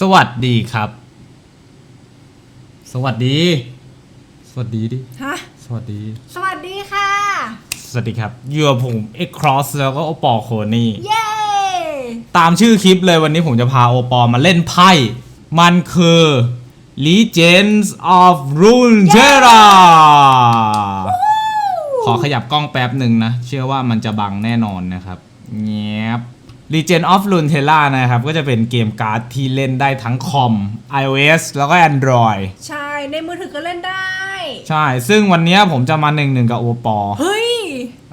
สวัสดีครับ สวัสดี สวัสดีดิ ฮะ สวัสดี สวัสดีค่ะ สวัสดีครับอยู่กับผมเอ็กครอสแล้วก็โอปอลโคนี่ เย้ ตามชื่อคลิปเลยวันนี้ผมจะพาโอปอลมาเล่นไพ่ มันคือ Legends of Runeterra ขอขยับกล้องแป๊บหนึ่งนะ เชื่อว่ามันจะบังแน่นอนนะครับ เงียบ Legend of Runeterra นะครับ ก็จะเป็นเกมการ์ดที่เล่นได้ทั้งคอม iOS แล้วก็ Android ใช่ในมือถือก็เล่นได้ ใช่ ซึ่งวันนี้ผมจะมาหนึ่งหนึ่งกับโอปอลเฮ้ย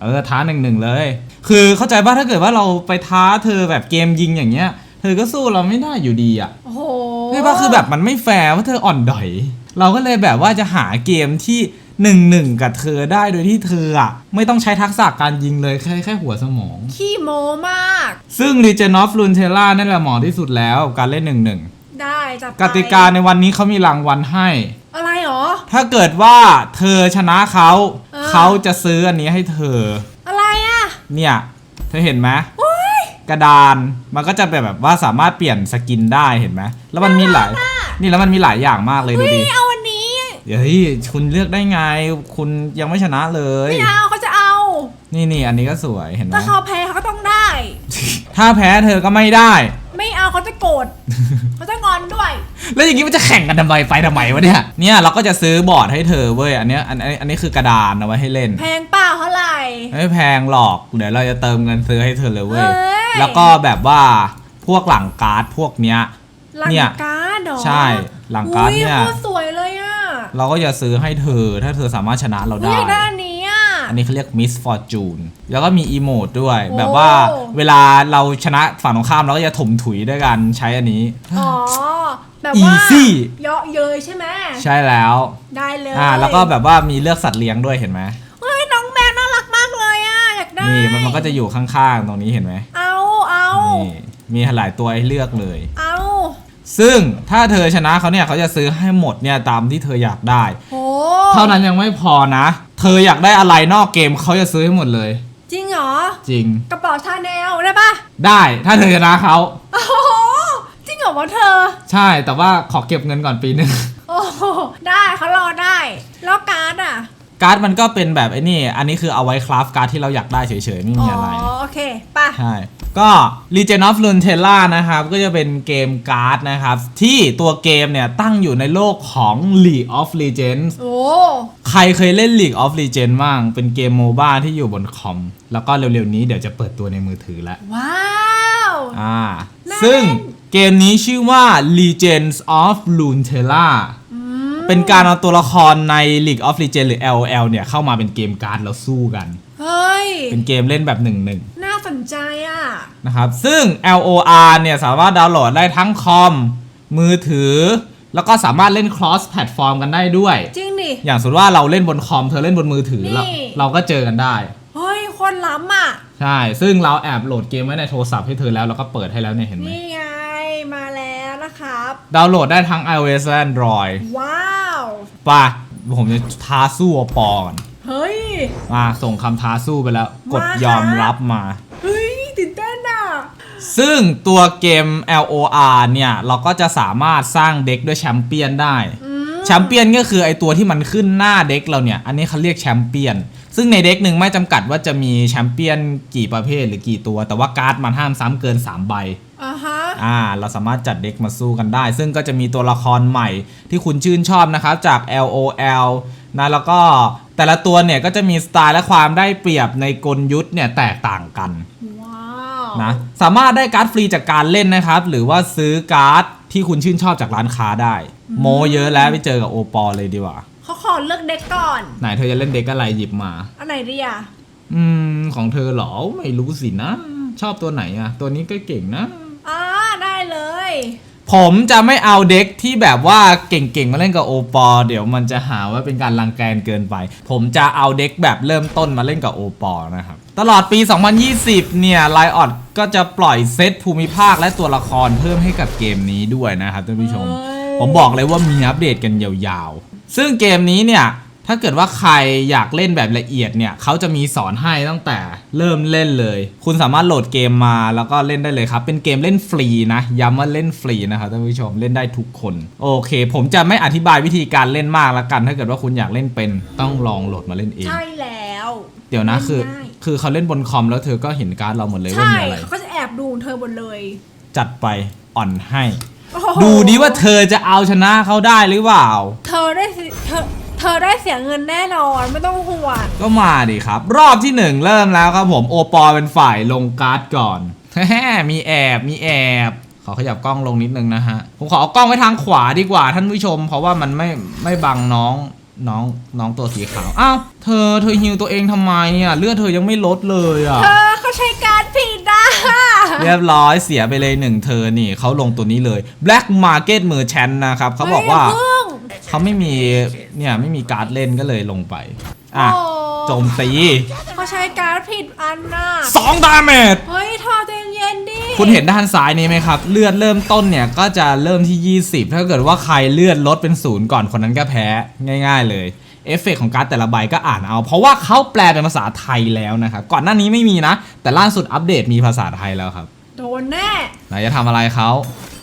เออท้าหนึ่งหนึ่งเลย คือเข้าใจว่าถ้าเกิดว่าเราไปท้าเธอแบบเกมยิงอย่างเงี้ย เธอก็สู้เราไม่ได้อยู่ดีอะโอ้โหนี่ว่าคือแบบมันไม่แฟร์ว่าเธออ่อนดอย เราก็เลยแบบว่าจะหาเกมที่ หนึ่งหนึ่งกับเธอได้โดยที่เธออะไม่ต้องใช้ทักษะการยิงเลยแค่แค่หัวสมอง ขี้โมมาก ซึ่ง Legend of Runeterra นั่นแหละเหมาะที่สุดแล้วกับการเล่นหนึ่งหนึ่งได้จับไปกติกาในวันนี้เขามีรางวัลให้ อะไรหรอ ถ้าเกิดว่าเธอชนะเขาเออ เขาจะซื้ออันนี้ให้เธอ อะไรอะเนี่ยเธอเห็นไหมโอ้ยกระดานมันก็จะแบบแบบว่าสามารถเปลี่ยนสกินได้เห็นไหมแล้วมันมีหลาย นี่แล้วมันมีหลายอย่างมากเลยดูเฮ้ยดิเอาวันนี้ เดี๋ยวเฮ้ยคุณเลือกได้ไง คุณยังไม่ชนะเลย ไม่เอาเขาจะเอา นี่นี่อันนี้ก็สวยเห็นไหมถ้าเขาแพ้เขาก็ต้องได้ ถ้าแพ้เธอก็ไม่ได้ ไม่เอาเขาจะโกรธ เขาจะงอนด้วย แล้วอย่างนี้มันจะแข่งกันทำไมไปทำไมวะเนี่ย เนี่ยเราก็จะซื้อบอร์ดให้เธอเว้ย อันเนี้ยอันอันอันนี้คือกระดานเอาไว้ให้เล่น แพงเปล่าเท่าไหร่ ไม่แพงหรอก เดี๋ยวเราจะเติมเงินซื้อให้เธอเลยเว้ยเอ้ย แล้วก็แบบว่าพวกหลังการ์ดพวกเนี้ย หลังเนี่ย การ์ดเหรอใช่หลังการ์ดเนี่ย อุ้โคตรสวยเลยอะ เราก็จะซื้อให้เธอถ้าเธอสามารถชนะเราอุ๊ยได้อยากได้อันนี้อะ อันนี้เขาเรียก Miss Fortune แล้วก็มีอีโมดด้วย โอ้ แบบว่าเวลาเราชนะฝั่งตรงข้ามเราก็จะถมถุยด้วยกันใช้อันนี้ อ๋อ แบบว่า Easy เยาะเย้ยใช่ไหมใช่แล้วได้เลยอ่าแล้วก็แบบว่ามีเลือกสัตว์เลี้ยงด้วยเห็นไหมเฮ้ยน้องแมวน่ารักมากเลยอะอยากได้นี่มันมันก็จะอยู่ข้างๆตรงนี้เห็นไหมเอาเอานี่มีหลายตัวให้เลือกเลยเอา ซึ่งถ้าเธอชนะเขาเนี่ยเขาจะซื้อให้หมดเนี่ยตามที่เธออยากได้ โหเท่านั้นยังไม่พอนะ เธออยากได้อะไรนอกเกมเขาจะซื้อให้หมดเลย จริงเหรอ จริง กระเป๋าชาแนลได้ปะได้ถ้าเธอชนะเขาโอ้โหจริงเหรอวะเธอ ใช่แต่ว่าขอเก็บเงินก่อนปีหนึง โอ้โหได้เขารอได้ แล้วการ์ดอะ การ์ดมันก็เป็นแบบไอ้นี่ อันนี้คือเอาไว้คราฟการ์ดที่เราอยากได้เฉยๆ ไม่อ๋มีออะไรโอเคไปะใช่ ก็ Legend of Runeterra นะครับ ก็จะเป็นเกมการ์ดนะครับ ที่ตัวเกมเนี่ย ตั้งอยู่ในโลกของ League of Legends โอ้ ใครเคยเล่น League of Legends บ้าง เป็นเกมโมบ้าที่อยู่บนคอม แล้วก็เร็วๆนี้เดี๋ยวจะเปิดตัวในมือถือแล้ว ว้าวอ่าน่าซึ่งเล่นเกมนี้ชื่อว่า Legends of Runeterra อืม เป็นการเอาตัวละครใน League of Legends หรือ LOL เนี่ย เข้ามาเป็นเกมการ์ดแล้วสู้กัน เฮ้ย เป็นเกมเล่นแบบหนึ่งหนึ่งน่าสนใจอะ นะครับ ซึ่ง LOR เนี่ย สามารถดาวน์โหลดได้ทั้งคอม มือถือ แล้วก็สามารถเล่น cross platform กันได้ด้วย จริงดิ อย่างสมมติว่าเราเล่นบนคอม เธอเล่นบนมือถือนี่เราเราก็เจอกันได้ เฮ้ย คนล้ำอะ ใช่ ซึ่งเราแอบโหลดเกมไว้ในโทรศัพท์ให้เธอแล้ว แล้วก็เปิดให้แล้วเนี่ยเห็นไหม นี่ไง มาแล้วนะครับ ดาวน์โหลดได้ทั้ง iOS และ Android ว้าวไป่ะผมจะท้าสู้อปอก่อนเฮ้ย มาส่งคำท้าสู้ไปแล้ว กดมาค่ะยอมรับมา เฮ้ยตื่นเต้นอะ ซึ่งตัวเกม LOR เนี่ย เราก็จะสามารถสร้างเด็กด้วยแชมเปี้ยนได้อืมแชมเปี้ยนก็คือไอตัวที่มันขึ้นหน้าเด็กเราเนี่ย อันนี้เขาเรียกแชมเปี้ยน ซึ่งในเด็กหนึ่งไม่จำกัดว่าจะมีแชมเปี้ยนกี่ประเภทหรือกี่ตัว แต่ว่าการ์ดมันห้ามซ้ำเกิน 3 ใบ อ่าฮะ อ่าเราสามารถจัดเด็กมาสู้กันได้ ซึ่งก็จะมีตัวละครใหม่ที่คุณชื่นชอบนะครับจาก LOL นะแล้วก็แต่ละตัวเนี่ยก็จะมีสไตล์และความได้เปรียบในกลยุทธ์เนี่ยแตกต่างกันว้าวนะสามารถได้การ์ดฟรีจากการเล่นนะครับ หรือว่าซื้อการ์ดที่คุณชื่นชอบจากร้านค้าได้ โมเยอะแล้วไปเจอกับโอปอลเลยดีกว่าเขาขอเลือกเด็กก่อน ไหนเธอจะเล่นเด็กอะไรหยิบมา อันไหนดีอะอืมของเธอเหรอไม่รู้สินะ ชอบตัวไหนอะตัวนี้ก็เก่งนะ อ่าได้เลย ผมจะไม่เอาเด็กที่แบบว่าเก่งๆมาเล่นกับโอปอลเดี๋ยวมันจะหาว่าเป็นการรังแกนเกินไป ผมจะเอาเด็กแบบเริ่มต้นมาเล่นกับโอปอลนะครับ ตลอดปี 2020 เนี่ยไลออดก็จะปล่อยเซตภูมิภาคและตัวละครเพิ่มให้กับเกมนี้ด้วยนะครับท่านผู้ชมเฮ้ยผมบอกเลยว่ามีอัปเดตกันยาวๆ ซึ่งเกมนี้เนี่ย ถ้าเกิดว่าใครอยากเล่นแบบละเอียดเนี่ยเขาจะมีสอนให้ตั้งแต่เริ่มเล่นเลย คุณสามารถโหลดเกมมาแล้วก็เล่นได้เลยครับ เป็นเกมเล่นฟรีนะย้ำว่าเล่นฟรีนะครับท่านผู้ชมเล่นได้ทุกคน โอเค ผมจะไม่อธิบายวิธีการเล่นมากละกัน ถ้าเกิดว่าคุณอยากเล่นเป็นต้องลองโหลดมาเล่นเอง ใช่แล้ว เดี๋ยวนะคือเล่นง่ายคือเขาเล่นบนคอมแล้วเธอก็เห็นการ์ดเราหมดเลยว่าใช่มีอะไรเขาก็จะแอบดูเธอหมดเลย จัดไปอ่อนให้โอ้โหดูดิว่าเธอจะเอาชนะเขาได้หรือเปล่า เธอได้สิเธอ เธอได้เสียเงินแน่นอนไม่ต้องห่วงก็มาดิครับ รอบที่หนึ่งเริ่มแล้วครับผมโอปอเป็นฝ่ายลงการ์ดก่อนแฮมีแอบมีแอบ ขอขยับกล้องลงนิดนึงนะฮะ ผมขอเอากล้องไว้ทางขวาดีกว่าท่านผู้ชม เพราะว่ามันไม่ไม่บังน้องน้องน้องตัวสีขาว อ้าว เธอเธอฮิวตัวเองทำไมอะเลือดเธอยังไม่ลดเลยอะ เธอเขาใช้การดผิดนะเรียบร้อยเสียไปเลยหนึ่งเธอนี่เขาลงตัวนี้เลย Black Market Merchant นะครับเขาบอกว่าเฮ้ยอย่ เพิ่งเขาไม่มีเนี่ยไม่มีการ์ดเล่นก็เลยลงไป อะโอ้ โจมตีเขาใช้การดผิดอันน่ะสองดาเมจ เฮ้ยเธอใจเย็นดิคุณเห็นด้านซ้ายนี้ไหมครับ เลือดเริ่มต้นเนี่ยก็จะเริ่มที่ 20 ถ้าเกิดว่าใครเลือดลดเป็นศูนย์ก่อนคนนั้นก็แพ้ง่าย ๆ เลยเอฟเฟกต์ของการ์ดแต่ละใบก็อ่านเอา เพราะว่าเขาแปลเป็นภาษาไทยแล้วนะครับก่อนหน้านี้ไม่มีนะ แต่ล่าสุดอัปเดตมีภาษาไทยแล้วครับโดนแน่ไหนจะทำอะไรเขา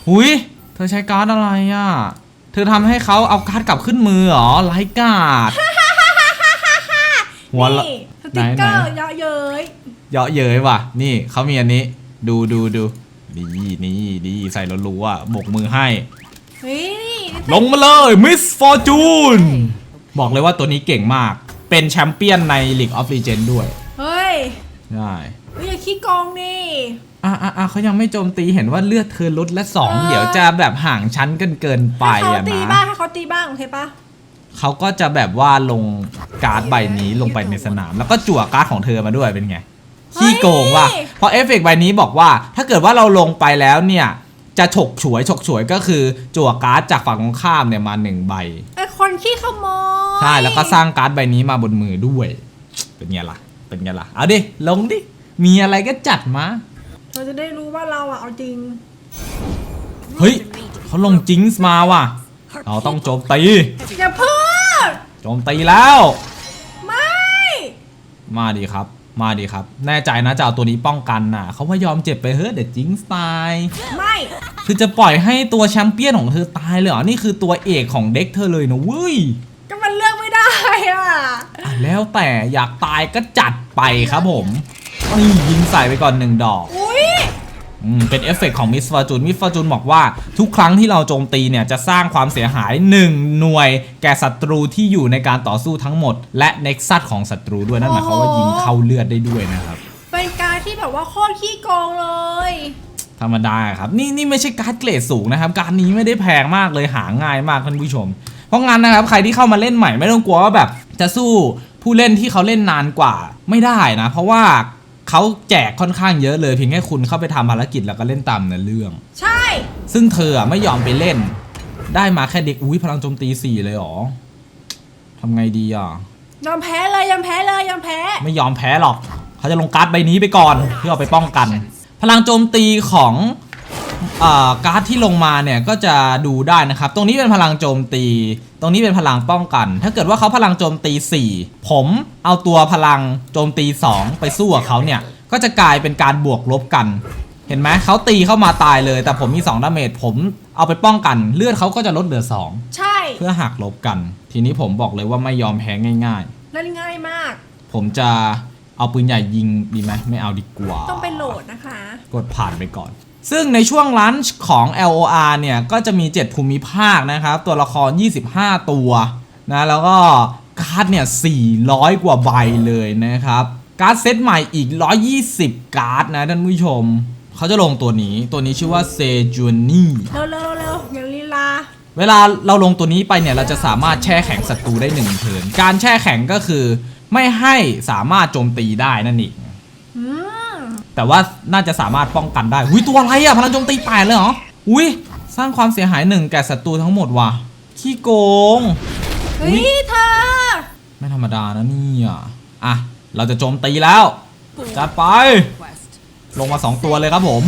หุยเธอใช้การ์ดอะไรอะเธ อทำให้เขาเอาการ์ดกลับขึ้นมือเหรอไลการ์ดหัวละ นี่สไหนติ๊กไหเกนอร์เยอะเย้ยเยาะเย้ยว่ะ นี่เขามีอันนี้ ดูดูดูดีนี่ดีใส่รัวๆอะบกมือให้ เฮ้ยลงมาเลยมิสฟอร์จูนบอกเลยว่าตัวนี้เก่งมาก เป็นแชมเปี้ยนใน League of Legends ด้วยเฮ้ยใช่เฮ้ยอย่า ขี้โกงนี่ อะอะอะเขายังไม่โจมตีเห็นว่าเลือดเธอลดและสองเออ เดี๋ยวจะแบบห่างชั้นกันเกินไปให้เขาอะตีนะบ้างให้เขาตีบ้างโอเคปะเขาก็จะแบบว่าลงการ์ดใบนี้ลงไปในสนาม แล้วก็จั่วการ์ดของเธอมาด้วยเป็นไงขี้โกงว่ะเพราะเอฟเฟกต์ใบนี้บอกว่า ถ้าเกิดว่าเราลงไปแล้วเนี่ย จะฉกฉวยฉกฉวยก็คือจั่วการ์ดจากฝั่งตรงข้ามเนี่ยมาหนึ่งใบ ไอคนขี้ขโมยใช่แล้วก็สร้างการ์ดใบนี้มาบนมือด้วย เป็นไงล่ะ เป็นไงล่ะ เอาดิ ลงดิ มีอะไรก็จัดมา เราจะได้รู้ว่าเราอะเอาจริง เฮ้ยเขาลงจิงส์มาว่ะ เราต้องโจมตี อย่าเพิ่งโจมตีแล้ว ไม่ มาดีครับ มาดีครับ แน่ใจนะจะเอาตัวนี้ป้องกันน่ะ เขาว่ายอมเจ็บไปเฮ้ยเดี๋ยวจิงส์ตาย ไม่คือจะปล่อยให้ตัวแชมเปี้ยนของเธอตายเลยเหรอ นี่คือตัวเอกของเด็กเธอเลยนะเว้ยก็มันเลือกไม่ได้อะอะแล้วแต่อยากตายก็จัดไปครับผม นี่ยิงใส่ไปก่อนหนึ่งดอกอุ้ยอืมเป็นเอฟเฟกต์ของมิสฟอร์จูนมิสฟอร์จูนบอกว่าทุกครั้งที่เราโจมตีเนี่ยจะสร้างความเสียหาย 1 หน่วย แก่ศัตรูที่อยู่ในการต่อสู้ทั้งหมด และเน็กซัสของศัตรูด้วยนั่นหมายความว่ายิงเข้าเลือดได้ด้วยนะครับ เป็นการที่แบบว่าโคตรขี้โกงเลย ธรรมดาครับนี่นี่ไม่ใช่การ์ดเกรดสูงนะครับ การดนี้ไม่ได้แพงมากเลยหาง่ายมากท่านผู้ชม เพราะงั้นนะครับใครที่เข้ามาเล่นใหม่ไม่ต้องกลัวว่าแบบจะสู้ผู้เล่นที่เขาเล่นนานกว่าไม่ได้นะ เพราะว่า เขาแจกค่อนข้างเยอะเลยเพียงแค่คุณเข้าไปทำภารกิจแล้วก็เล่นตามเนื้อเรื่อง ใช่ ซึ่งเธออะไม่ยอมไปเล่น ได้มาแค่เด็กอุ้ยพลังโจมตีสี่เลยเหรอทำไงดีอะ ยอมแพ้เลยยอมแพ้เลยยอมแพ้ ไม่ยอมแพ้หรอก เขาจะลงการ์ดใบนี้ไปก่อน เพื่อเอาไปป้องกัน พลังโจมตีของเอ่อการ์ดที่ลงมาเนี่ยก็จะดูได้นะครับ ตรงนี้เป็นพลังโจมตี ตรงนี้เป็นพลังป้องกัน ถ้าเกิดว่าเขาพลังโจมตี 4 ผมเอาตัวพลังโจมตี 2 ไปสู้กับเขาเนี่ย ก็จะกลายเป็นการบวกลบกัน เห็นไหมเขาตีเข้ามาตายเลย แต่ผมมี2ดาเมจผมเอาไปป้องกัน เลือดเขาก็จะลดเหลือ 2 ใช่ เพื่อหักลบกัน ทีนี้ผมบอกเลยว่าไม่ยอมแพ้ง่ายๆเล่นง่ายมากผมจะเอาปืนใหญ่ยิงดีไหมไม่เอาดีกว่า ต้องไปโหลดนะคะ กดผ่านไปก่อน ซึ่งในช่วงลันช์ของ LOR เนี่ย ก็จะมี 7 ภูมิภาคนะครับ ตัวละคร 25 ตัวนะแล้วก็การ์ดเนี่ย 400 กว่าใบเลยนะครับ การ์ดเซตใหม่อีก 120 การ์ดนะท่านผู้ชม เขาจะลงตัวนี้ตัวนี้ชื่อว่าเซจูนี่เร็วเร็วเร็วอย่าลีลาเวลาเราลงตัวนี้ไปเนี่ย เราจะสามารถแช่แข็งศัตรูได้หนึ่งเทิร์นการแช่แข็งก็คือไม่ให้สามารถโจมตีได้นั่นเองอืม แต่ว่าน่าจะสามารถป้องกันได้อุ้ยตัวอะไรอะพลังโจมตีแปดเลยเหรออุ้ยสร้างความเสียหายหนึ่งแก่ศัตรูทั้งหมดว่ะขี้โกงเฮ้ยเธอไม่ธรรมดานะเนี่ยอะเราจะโจมตีแล้วจัดไป ลงมาสองตัวเลยครับผม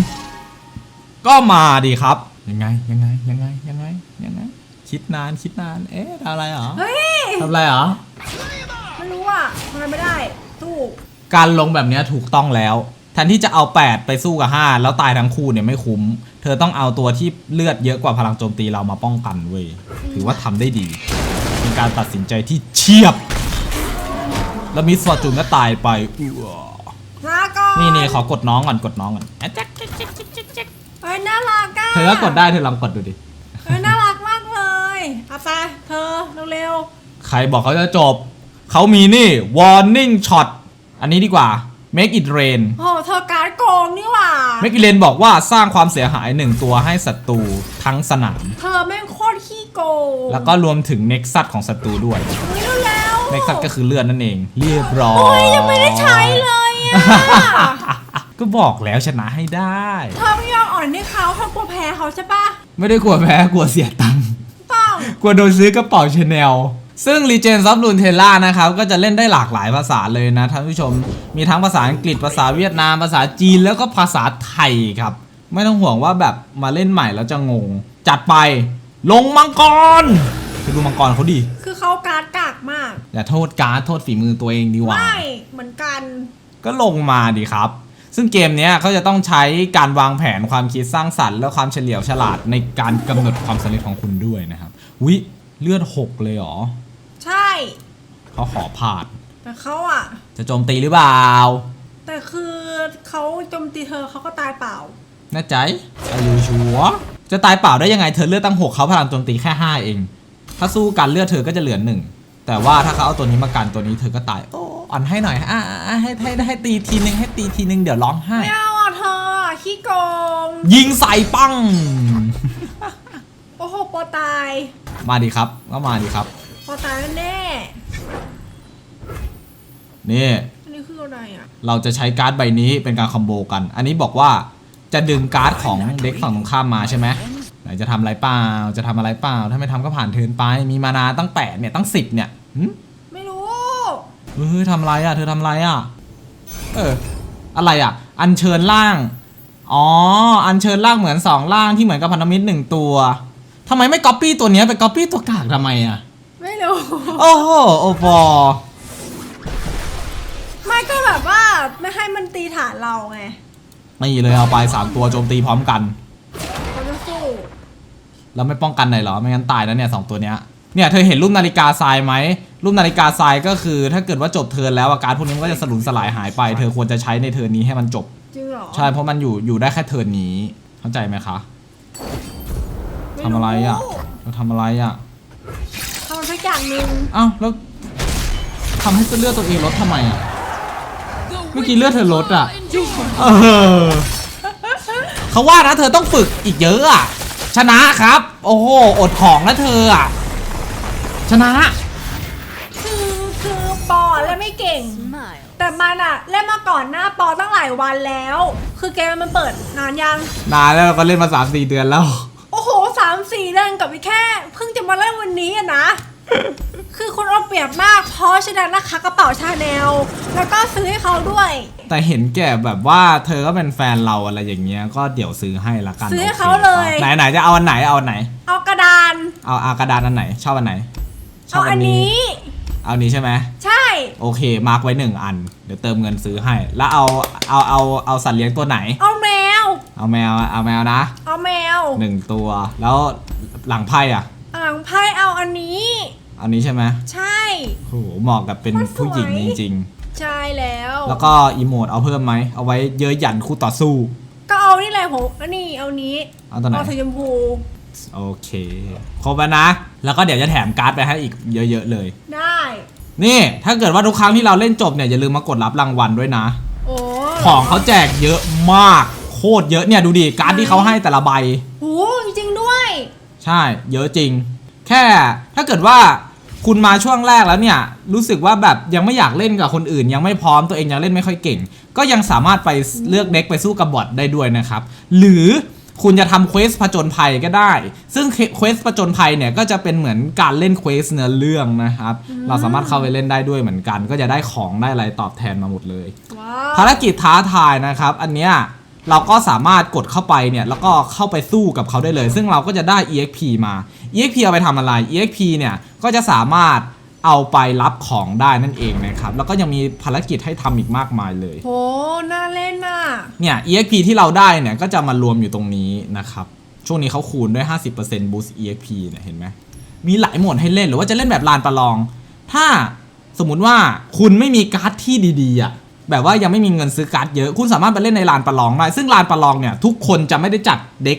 ก็มาดีครับ ยังไงยังไงยังไงยังไงยังไงคิดนานคิดนาน เอ๊ะทำอะไรเหรอเฮ้ยทำอะไรเหรอไม่รู้อะทำไมไม่ได้สู้การลงแบบเนี้ยถูกต้องแล้ว แทนที่จะเอา 8 ไปสู้กับ 5 แล้วตายทั้งคู่เนี่ยไม่คุ้ม เธอต้องเอาตัวที่เลือดเยอะกว่าพลังโจมตีเรามาป้องกันเว้ย ถือว่าทำได้ดี เป็นการตัดสินใจที่เฉียบ แล้วมิสฟอร์จูนก็ตายไปอื้อลาก่อนนี่นี่ขอกดน้องก่อนกดน้องก่อนอะแจ๊กแจ๊กแจ๊กแจ๊กแจ๊กแจ๊กเฮ้ยน่ารักอะเธอก็กดได้เธอลองกดดูดิเฮ้ยน่ารักมากเลยเอาไปเธอเร็วใครบอกเขาจะจบ เขามีนี่ warning shot อันนี้ดีกว่า make it rain ๆโอ้โหเธอการดโกงนี่หว่า make it rain บอกว่าสร้างความเสียหายหนึ่งตัวให้ศัตรูทั้งสนาม เธอแม่งโคตรขี้โกงแล้วก็รวมถึงเน็กซัสของศัตรูด้วย เฮ้ยเร็วๆเน็กซัสก็คือเลือดนั่นเอง เรียบร้อย โอ้ยยังไม่ได้ใช้เลยอะ ก็บอกแล้วชนะให้ได้ เธอไม่ยอมอ่อนให้เขาเธอกลัวแพ้เขาใช่ปะไม่ได้กลัวแพ้กลัวเสียตังค์ ต้อง กลัวโดนซื้อกระเป๋าชาแนล ซึ่ง Legends of Runeterra นะครับ ก็จะเล่นได้หลากหลายภาษาเลยนะท่านผู้ชม มีทั้งภาษาอังกฤษภาษาเวียดนาม ภาษาจีนแล้วก็ภาษาไทยครับ ไม่ต้องห่วงว่าแบบมาเล่นใหม่แล้วจะงง จัดไป ลงมังกรไปดูมังกรเขาดี คือเขาการดกากมากอย่าโทษการ์ดโทษฝีมือตัวเองดีกว่า ไม่เหมือนกัน ก็ลงมาดีครับ ซึ่งเกมเนี้ยเขาจะต้องใช้การวางแผนความคิดสร้างสรรค์และความเฉลียวฉลาดในการกำหนดความสำเร็จของคุณด้วยนะครับวิเลือดหกเลยเหรอ ใช่ เขาขอผ่าน แต่เขาอะ จะโจมตีหรือเปล่า แต่คือเขาโจมตีเธอเขาก็ตายเปล่าแน่ใจอายุชัวร์จะตายเปล่าได้ยังไงเธอเลือดตั้งหกเขาพลังโจมตีแค่5เอง ถ้าสู้กันเลือดเธอก็จะเหลือหนึ่งแต่ว่าถ้าเขาเอาตัวนี้มากันตัวนี้เธอก็ตายโอ้อ่อนให้หน่อยอะอะอะให้ให้ให้ตีทีนึงให้ตีทีนึงเดี๋ยวร้องไห้ ไม่เอาอะเธออะขี้โกงยิงใส่ปัง โอ้โหปอตาย มาดีครับก็มาดีครับ ปอตายแน่นี่ๆอันนี้คืออะไรอะ เราจะใช้การ์ดใบนี้เป็นการคอมโบกัน อันนี้บอกว่าจะดึงการ์ดของเด็กฝั่งตรงข้ามมาใช่ไหมไหนจะทำอะไรเปล่า จะทำอะไรเปล่า ถ้าไม่ทำก็ผ่านเทิร์นไป มีมานาตั้งแปดเนี่ยตั้งสิบเนี่ยหึไม่รู้เฮ้ยทำอะไรอะ เธอทำอะไรอะ เออ อะไรอะ อัญเชิญร่าง อ๋อ อัญเชิญร่างเหมือนสองร่างที่เหมือนกับพันธมิตรหนึ่งตัวทำไมไม่ก๊อปปี้ตัวเนี้ยไปก๊อปปี้ตัวกากทำไมอะไม่รู้ โอ้โหโอปอไม่ก็แบบว่าไม่ให้มันตีฐานเราไงไม่เลยเอาไปสามตัวโจมตีพร้อมกัน เขาจะสู้แล้วไม่ป้องกันหน่อยเหรอ ไม่งั้นตายแล้วเนี่ยสองตัวเนี้ย เนี่ยเธอเห็นรูปนาฬิกาทรายไหม รูปนาฬิกาทรายก็คือ ถ้าเกิดว่าจบเทิร์นแล้วอาการพวกนี้มันก็จะสลุนสลายหายไป เธอควรจะใช้ในเทิร์นนี้ให้มันจบ จริงเหรอใช่ เพราะมันอยู่อยู่ได้แค่เทิร์นนี้ เข้าใจไหมคะ ม่ทำอะไรอะเราทำอะไรอะทำ อะไรสักอย่างหนึ่งอ้าวแล้วทำให้เลือดตัวเองลดทำไมอะ เมื่อกี้เลือดเธอลดอะ เออ เขาว่านะเธอต้องฝึกอีกเยอะอะ ชนะครับ โอ้โห อดของนะเธออะ ชนะ คือคือปอและไม่เก่ง แต่มันอะเล่นมาก่อนหน้าปอตั้งหลายวันแล้ว คือเกมมันเปิดนานยัง นานแล้วเราก็เล่นมาสามสี่เดือนแล้ว โอ้โหสามสี่เดือนกับอีกแค่ เพิ่งจะมาเล่นวันนี้อะนะ คือคุณเอาเปรียบมาก เพราะฉะนั้นนะคะกระเป๋าชาแนล แล้วก็ซื้อให้เขาด้วย แต่เห็นแก่แบบว่าเธอก็เป็นแฟนเราอะไรอย่างเงี้ยก็เดี๋ยวซื้อให้ละกันซื้อให้โคเขาเลย ไหนไหนจะเอาอันไหนเอาอันไหน เอากระดาน เอาเอากระดานอันไหน ชอบอันไหนชเอาบอันนี้ เอาอันนี้ใช่ไหมใช่ โอเค มาร์กไว้หนึ่งอัน เดี๋ยวเติมเงินซื้อให้ แล้วเอาเอาเอาเอาสัตว์เลี้ยงตัวไหน เอาแมว เอาแมวเอาแมวนะเอาแมวหนึ่งตัว แล้วหลังไพ่อะอ่างไพ่เอาอันนี้ อันนี้ใช่ไหมใช่โหเหมาะกับเป็นมันสวยผู้หญิงจริง ใช่แล้ว ๆ แล้วก็อีโมดเอาเพิ่มไหมเอาไว้เยอะหยันคู่ต่อสู้ ก็เอานี่แหละผมอันนี้เอานี้เอาตัวไหนเอาสีชมพูโอเค ครบแล้วนะ แล้วก็เดี๋ยวจะแถมการ์ดไปให้อีกเยอะๆเลย ได้ นี่ ถ้าเกิดว่าทุกครั้งที่เราเล่นจบเนี่ยอย่าลืมมากดรับรางวัลด้วยนะ โอ้ของเขาแจกเยอะมาก โคตรเยอะเนี่ยดูดิการ์ดที่เขาให้แต่ละใบ โหจริงๆด้วย ใช่ เยอะจริง แค่ถ้าเกิดว่า คุณมาช่วงแรกแล้วเนี่ยรู้สึกว่าแบบยังไม่อยากเล่นกับคนอื่น ยังไม่พร้อมตัวเองยังเล่นไม่ค่อยเก่ง ก็ยังสามารถไปเลือกเด็กไปสู้กับบอทได้ด้วยนะครับ หรือคุณจะทำเควสผจญภัยก็ได้ ซึ่งเควสผจญภัยเนี่ยก็จะเป็นเหมือนการเล่นเควสเนื้อเรื่องนะครับ เราสามารถเข้าไปเล่นได้ด้วยเหมือนกัน ก็จะได้ของได้อะไรตอบแทนมาหมดเลยว้าวภารกิจท้าทายนะครับ อันเนี้ย เราก็สามารถกดเข้าไปเนี่ยแล้วก็เข้าไปสู้กับเขาได้เลย ซึ่งเราก็จะได้ EXP มา EXP เอาไปทำอะไร EXP เนี่ยก็จะสามารถเอาไปรับของได้นั่นเองนะครับแล้วก็ยังมีภารกิจให้ทำอีกมากมายเลยโหน่าเล่นน่ะเนี่ย EXP ที่เราได้เนี่ยก็จะมารวมอยู่ตรงนี้นะครับช่วงนี้เขาคูณด้วย 50% boost EXP เนี่ยเห็นไหมมีหลายโหมดให้เล่นหรือว่าจะเล่นแบบลานประลอง ถ้าสมมุติว่าคุณไม่มีการ์ดที่ดีๆอะ แบบว่ายังไม่มีเงินซื้อการ์ดเยอะ คุณสามารถไปเล่นในลานประลองได้ ซึ่งลานประลองเนี่ยทุกคนจะไม่ได้จัดเด็ก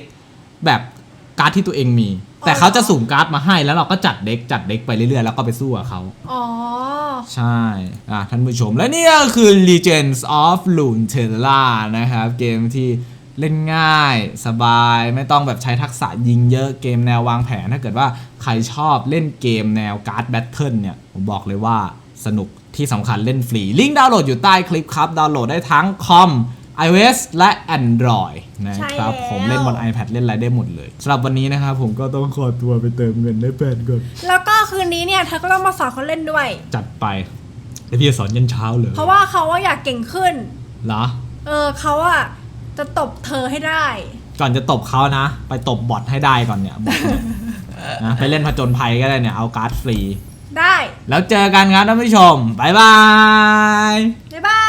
แบบการ์ดที่ตัวเองมี แต่เขาจะสุ่มการ์ดมาให้แล้วเราก็จัดเด็กจัดเด็กไปเรื่อยๆแล้วก็ไปสู้กับเขาอ๋อ ใช่อะท่านผู้ชม และนี่ก็คือ Legends of Runeterra นะครับ เกมที่เล่นง่ายสบายไม่ต้องแบบใช้ทักษะยิงเยอะเกมแนววางแผน ถ้าเกิดว่าใครชอบเล่นเกมแนวการ์ดแบทเทิลเนี่ย ผมบอกเลยว่าสนุก ที่สำคัญเล่นฟรี ลิงก์ดาวน์โหลดอยู่ใต้คลิปครับ ดาวน์โหลดได้ทั้งคอม iOS และ Android นะครับใช่แล้ว ผมเล่นบน iPad เล่นอะไรได้หมดเลยสำหรับวันนี้นะครับผมก็ต้องขอตัวไปเติมเงินได้แปดก่อนแล้วก็คืนนี้เนี่ยเธอก็ต้องมาสอนเขาเล่นด้วย จัดไปแล้วพี่จะสอนยันเช้าเลยเพราะว่าเขาว่าอยากเก่งขึ้น เหรอ เออเขาอะจะตบเธอให้ได้ ก่อนจะตบเขานะ ไปตบบอทให้ได้ก่อนเนี่ยบอทเนี่ยนะไปเล่นผจญภัยก็ได้เนี่ยเอาการ์ดฟรี ได้ แล้วเจอกันครับท่านผู้ชม บ๊ายบาย